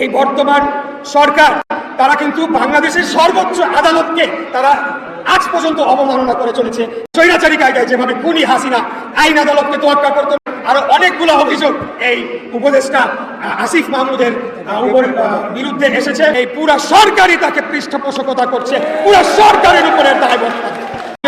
এই বর্তমান সরকার, তারা কিন্তু বাংলাদেশের সর্বোচ্চ আদালতকে তারা আজ পর্যন্ত অবমাননা করে চলেছে। স্বৈরাচারী কায়দায় যেভাবে খুনি হাসিনা আইন আদালতকে তোয়াক্কা করতো, আরও অনেকগুলো অভিযোগ এই উপদেষ্টা আসিফ মাহমুদের বিরুদ্ধে এসেছে। এই পুরা সরকারই তাকে পৃষ্ঠপোষকতা করছে, পুরা সরকারের উপরে দায়বদ্ধ।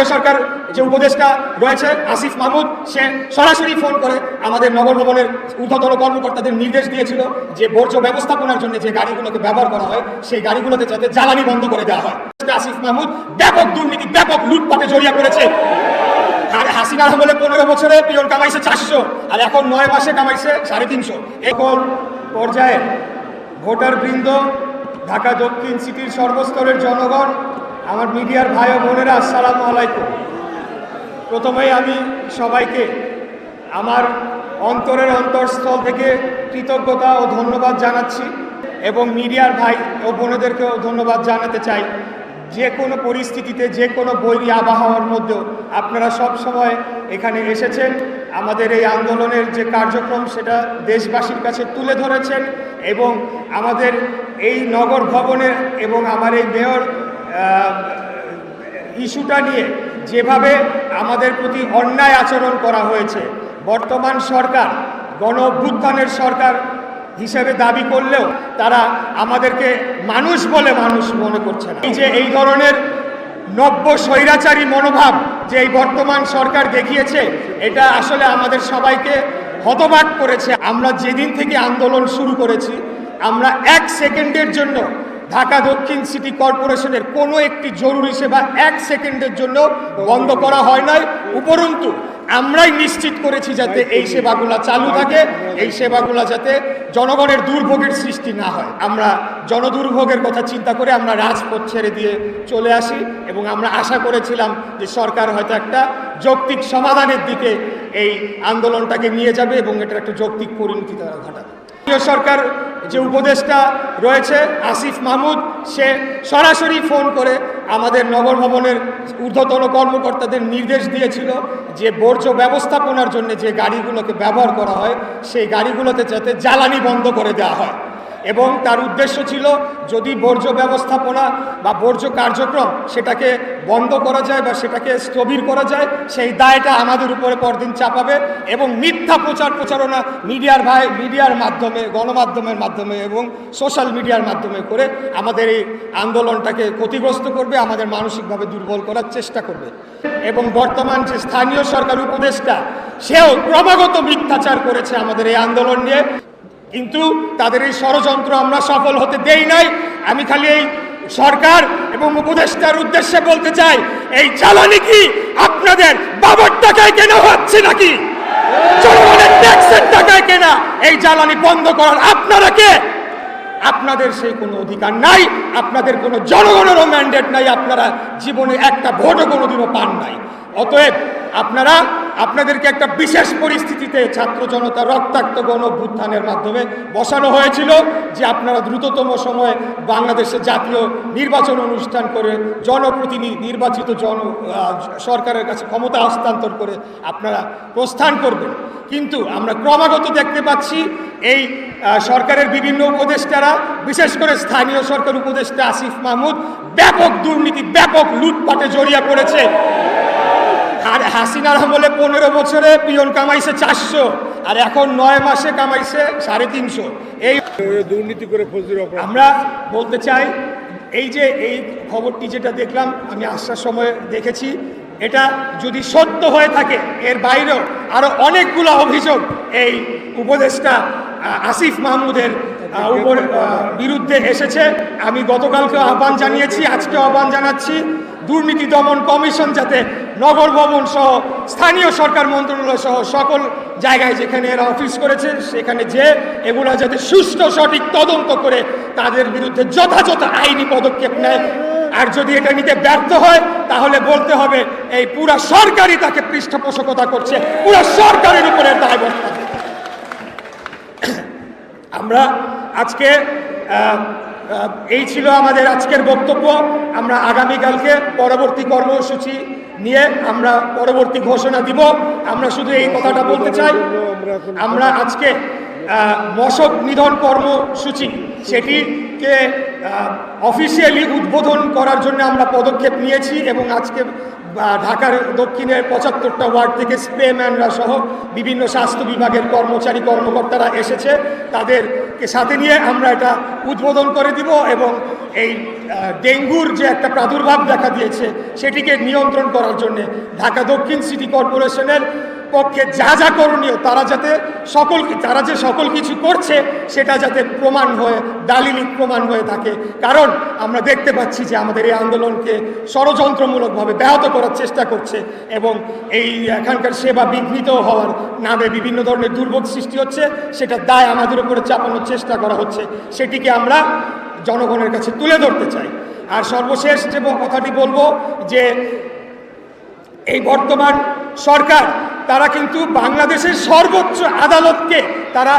রাজ্য সরকার যে উপদেষ্টা রয়েছে, আসিফ মাহমুদ, সে সরাসরি ফোন করে আমাদের নগর ভবনের ঊর্ধ্বতন কর্মকর্তাদের নির্দেশ দিয়েছিল যে বর্জ্য ব্যবস্থাপনার জন্য যে গাড়িগুলোকে ব্যবহার করা হয়, সেই গাড়িগুলোতে যাতে জ্বালানি বন্ধ করে দেওয়া হয়। আসিফ মাহমুদ ব্যাপক দুর্নীতি, ব্যাপক লুটপাটে জড়িয়ে পড়েছে। আর হাসিনার আমলে পনেরো বছরে পিয়ন কামাইছে চারশো, আর এখন নয় মাসে কামাইছে সাড়ে তিনশো। এখন পর্যায়ে ভোটার বৃন্দ ঢাকা দক্ষিণ সিটির সর্বস্তরের জনগণ আমার মিডিয়ার ভাই ও বোনেরা, আসসালামু আলাইকুম। প্রথমেই আমি সবাইকে আমার অন্তরের অন্তরস্থল থেকে কৃতজ্ঞতা ও ধন্যবাদ জানাচ্ছি এবং মিডিয়ার ভাই ও বোনেদেরকেও ধন্যবাদ জানাতে চাই। যে কোনো পরিস্থিতিতে, যে কোনো বৈরী আবহাওয়ার মধ্যেও আপনারা সব সময় এখানে এসেছেন। আমাদের এই আন্দোলনের যে কার্যক্রম, সেটা দেশবাসীর কাছে তুলে ধরেছেন এবং আমাদের এই নগর ভবনের এবং আমার এই মেয়র ইস্যুটা নিয়ে যেভাবে আমাদের প্রতি অন্যায় আচরণ করা হয়েছে, বর্তমান সরকার গণ সরকার হিসেবে দাবি করলেও তারা আমাদেরকে মানুষ বলে মানুষ মনে করছে না। এই যে এই ধরনের নব্য স্বৈরাচারী মনোভাব যে এই বর্তমান সরকার দেখিয়েছে, এটা আসলে আমাদের সবাইকে হতবাক করেছে। আমরা যেদিন থেকে আন্দোলন শুরু করেছি, আমরা এক সেকেন্ডের জন্য ঢাকা দক্ষিণ সিটি কর্পোরেশনের কোনো একটি জরুরি সেবা এক সেকেন্ডের জন্য বন্ধ করা হয় নাই। উপরন্তু, আমরাই নিশ্চিত করেছি যাতে এই সেবাগুলো চালু থাকে, এই সেবাগুলো যাতে জনগণের দুর্ভোগের সৃষ্টি না হয়। আমরা জনদুর্ভোগের কথা চিন্তা করে আমরা রাজপথ ছেড়ে দিয়ে চলে আসি এবং আমরা আশা করেছিলাম যে সরকার হয়তো একটা যৌক্তিক সমাধানের দিকে এই আন্দোলনটাকে নিয়ে যাবে এবং এটার একটা যৌক্তিক পরিণতি তারা ঘটাবে। সরকার যে উপদেষ্টা রয়েছে আসিফ মাহমুদ, সে সরাসরি ফোন করে আমাদের নগর ভবনের ঊর্ধ্বতন কর্মকর্তাদের নির্দেশ দিয়েছিল যে বর্জ্য ব্যবস্থাপনার জন্য যে গাড়িগুলোকে ব্যবহার করা হয়, সেই গাড়িগুলোতে যাতে জ্বালানি বন্ধ করে দেওয়া হয়। এবং তার উদ্দেশ্য ছিল যদি বর্জ্য ব্যবস্থাপনা বা বর্জ্য কার্যক্রম সেটাকে বন্ধ করা যায় বা সেটাকে স্থবির করা যায়, সেই দায়টা আমাদের উপরে পরদিন চাপাবে এবং মিথ্যা প্রচার প্রচারণা মিডিয়ার ভাই, মিডিয়ার মাধ্যমে, গণমাধ্যমের মাধ্যমে এবং সোশ্যাল মিডিয়ার মাধ্যমে করে আমাদের এই আন্দোলনটাকে ক্ষতিগ্রস্ত করবে, আমাদের মানসিকভাবে দুর্বল করার চেষ্টা করবে। এবং বর্তমান যে স্থানীয় সরকার উপদেষ্টা, সেও ক্রমাগত মিথ্যাচার করেছে আমাদের এই আন্দোলন নিয়ে। কিন্তু তাদের এই ষড়যন্ত্র আমরা সফল হতে দেই নাই। আমি খালি এই সরকার এবং উপদেষ্টার উদ্দেশ্যে বলতে চাই, এই জ্বালানি কি আপনাদের বাবার টাকায় কেনা হচ্ছে নাকি? ট্যাক্সের টাকায় কেনা। এই জ্বালানি বন্ধ করার আপনারা কে? আপনাদের সেই কোনো অধিকার নাই, আপনাদের কোনো জনগণেরও ম্যান্ডেট নাই, আপনারা জীবনে একটা ভোটও কোনোদিনও পান নাই। অতএব আপনারা আপনাদেরকে একটা বিশেষ পরিস্থিতিতে ছাত্র জনতা রক্তাক্ত গণ অভ্যুত্থানের মাধ্যমে বসানো হয়েছিল যে আপনারা দ্রুততম সময়ে বাংলাদেশে জাতীয় নির্বাচন অনুষ্ঠান করে জনপ্রতিনিধি, নির্বাচিত জন সরকারের কাছে ক্ষমতা হস্তান্তর করে আপনারা প্রস্থান করবেন। কিন্তু আমরা ক্রমাগত দেখতে পাচ্ছি এই সরকারের বিভিন্ন উপদেষ্টারা, বিশেষ করে স্থানীয় সরকার উপদেষ্টা আসিফ মাহমুদ, ব্যাপক দুর্নীতি, ব্যাপক লুটপাটে জড়িয়ে পড়েছে। আর হাসিনার আমলে পনেরো বছরে পিয়ন কামাইছে চারশো আর এখন নয় মাসে কামাইছে সাড়ে তিনশো। এই দুর্নীতি করে ফজলির আমরা বলতে চাই এই যে এই খবরটি যেটা দেখলাম আমি আসার সময় দেখেছি এটা যদি সত্য হয়ে থাকে এর বাইরেও আরও অনেকগুলো অভিযোগ এই উপদেষ্টা আসিফ মাহমুদের উপর বিরুদ্ধে এসেছে। আমি গতকালকে আহ্বান জানিয়েছি আজকে আহ্বান জানাচ্ছি। দুর্নীতি দমন কমিশন যাতে নগর ভবন সহ স্থানীয় সরকার মন্ত্রণালয় সহ সকল জায়গায় যেখানে এরা অফিস করেছে, সেখানে যে এগুলা যাতে সুষ্ঠু সঠিক তদন্ত করে তাদের বিরুদ্ধে যথাযথ আইনি পদক্ষেপ নেয়। আর যদি এটা নিতে ব্যর্থ হয়, তাহলে বলতে হবে এই পুরা সরকারই তাকে পৃষ্ঠপোষকতা করছে। পুরা সরকারের উপরে দায়বদ্ধ আমরা আজকে এই ছিল আমাদের আজকের বক্তব্য। আমরা আগামীকালকে পরবর্তী কর্মসূচি নিয়ে আমরা পরবর্তী ঘোষণা দিব। আমরা শুধু এই কথাটা বলতে চাই, আমরা আজকে মশক নিধন কর্মসূচি, সেটিকে অফিসিয়ালি উদ্বোধন করার জন্য আমরা পদক্ষেপ নিয়েছি এবং আজকে ঢাকার দক্ষিণের পঁচাত্তরটা ওয়ার্ড থেকে স্প্রেম্যানরা সহ বিভিন্ন স্বাস্থ্য বিভাগের কর্মচারী কর্মকর্তারা এসেছে। তাদেরকে সাথে নিয়ে আমরা এটা উদ্বোধন করে দিব এবং এই ডেঙ্গুর যে একটা প্রাদুর্ভাব দেখা দিয়েছে, সেটিকে নিয়ন্ত্রণ করার জন্যে ঢাকা দক্ষিণ সিটি কর্পোরেশনের পক্ষে যা যা করণীয়, তারা যাতে সকল তারা যে সকল কিছু করছে, সেটা যাতে প্রমাণ হয়ে, দালিলিক প্রমাণ হয়ে থাকে। কারণ আমরা দেখতে পাচ্ছি যে আমাদের এই আন্দোলনকে ষড়যন্ত্রমূলকভাবে ব্যাহত করার চেষ্টা করছে এবং এই এখানকার সেবা বিঘ্নিত হওয়ার নামে বিভিন্ন ধরনের দুর্ভোগ সৃষ্টি হচ্ছে, সেটা দায় আমাদের উপরে চাপানোর চেষ্টা করা হচ্ছে। সেটিকে আমরা জনগণের কাছে তুলে ধরতে চাই। আর সর্বশেষ যে কথাটি বলব যে এই বর্তমান সরকার তারা কিন্তু বাংলাদেশের সর্বোচ্চ আদালতকে তারা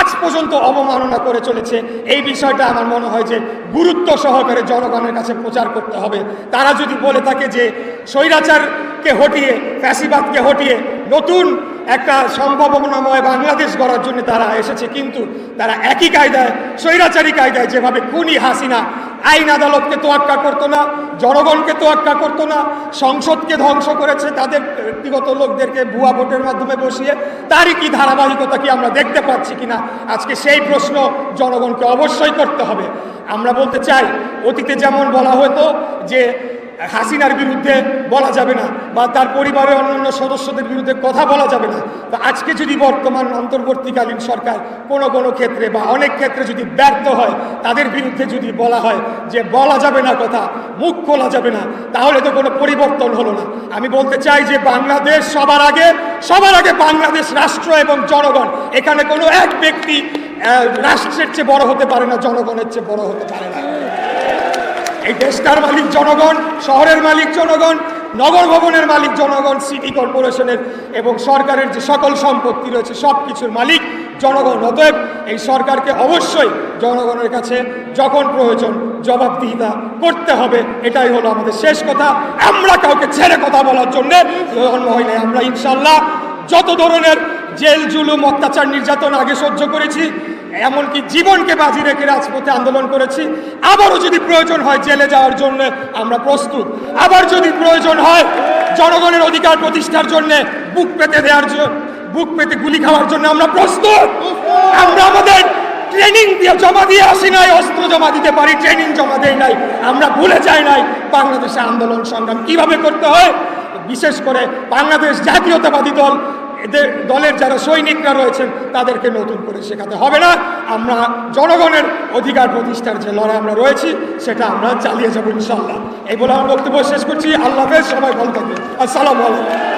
আজ পর্যন্ত অবমাননা করে চলেছে। এই বিষয়টা আমার মনে হয় যে গুরুত্ব সহকারে জনগণের কাছে প্রচার করতে হবে। তারা যদি বলে থাকে যে স্বৈরাচারকে হটিয়ে, ফ্যাসিবাদকে হটিয়ে নতুন একটা সম্ভাবনাময় বাংলাদেশ গড়ার জন্য তারা এসেছে, কিন্তু তারা একই কায়দায়, স্বৈরাচারী কায়দায় যেভাবে খুনি হাসিনা আইন আদালতকে তোয়াক্কা করতো না, জনগণকে তোয়াক্কা করতো না, সংসদকে ধ্বংস করেছে তাদের ব্যক্তিগত লোকদেরকে ভুয়া ভোটের মাধ্যমে বসিয়ে, তারই কি ধারাবাহিকতা কি আমরা দেখতে পাচ্ছি কিনা? আজকে সেই প্রশ্ন জনগণকে অবশ্যই করতে হবে। আমরা বলতে চাই, অতীতে যেমন বলা হতো যে হাসিনার বিরুদ্ধে বলা যাবে না বা তার পরিবারের অন্যান্য সদস্যদের বিরুদ্ধে কথা বলা যাবে না। তো আজকে যদি বর্তমান অন্তর্বর্তীকালীন সরকার কোনো কোনো ক্ষেত্রে বা অনেক ক্ষেত্রে যদি ব্যর্থ হয়, তাদের বিরুদ্ধে যদি বলা হয় যে বলা যাবে না কথা, মুখ খোলা যাবে না, তাহলে তো কোনো পরিবর্তন হলো না। আমি বলতে চাই যে বাংলাদেশ সবার আগে সবার আগে বাংলাদেশ রাষ্ট্র এবং জনগণ, এখানে কোনো এক ব্যক্তি রাষ্ট্রের চেয়ে বড় হতে পারে না, জনগণের চেয়ে বড় হতে পারে না। এই দেশটার মালিক জনগণ, শহরের মালিক জনগণ, নগর ভবনের মালিক জনগণ সিটি কর্পোরেশনের এবং সরকারের যে সকল সম্পত্তি রয়েছে সব কিছুর মালিক জনগণ। অতএব এই সরকারকে অবশ্যই জনগণের কাছে যখন প্রয়োজন জবাবদিহিতা করতে হবে, এটাই হলো আমাদের শেষ কথা। আমরা কাউকে ছেড়ে কথা বলার জন্য জন্ম হয় নাই আমরা ইনশাল্লাহ যত ধরনের জেল, জুলুম, অত্যাচার, নির্যাতন আগে সহ্য করেছি এমনকি জীবনকে বাজি রেখে রাজপথে আন্দোলন করেছি। আবারও যদি প্রয়োজন হয় জেলে যাওয়ার জন্য আমরা প্রস্তুত। আবার যদি প্রয়োজন হয় জনগণের অধিকার প্রতিষ্ঠার জন্য বুক পেতে দেওয়ার জন্য বুক পেতে গুলি খাওয়ার জন্য আমরা প্রস্তুত। আমরা আমাদের ট্রেনিং দিয়ে জমা দিয়ে আসি নাই, অস্ত্র জমা দিতে পারি, ট্রেনিং জমা দেই নাই। আমরা ভুলে যাই নাই বাংলাদেশে আন্দোলন সংগ্রাম কীভাবে করতে হয়। বিশেষ করে বাংলাদেশ জাতীয়তাবাদী দল এদের দলের যারা সৈনিকরা রয়েছেন, তাদেরকে নতুন করে শেখাতে হবে না। আমরা জনগণের অধিকার প্রতিষ্ঠার যে লড়াই আমরা রয়েছি, সেটা আমরা চালিয়ে যাব ইনশাল্লাহ এই বলে আমার বক্তব্য শেষ করছি। আল্লাহ সবাই ভালো থাকবে আসসালামু আলাইকুম।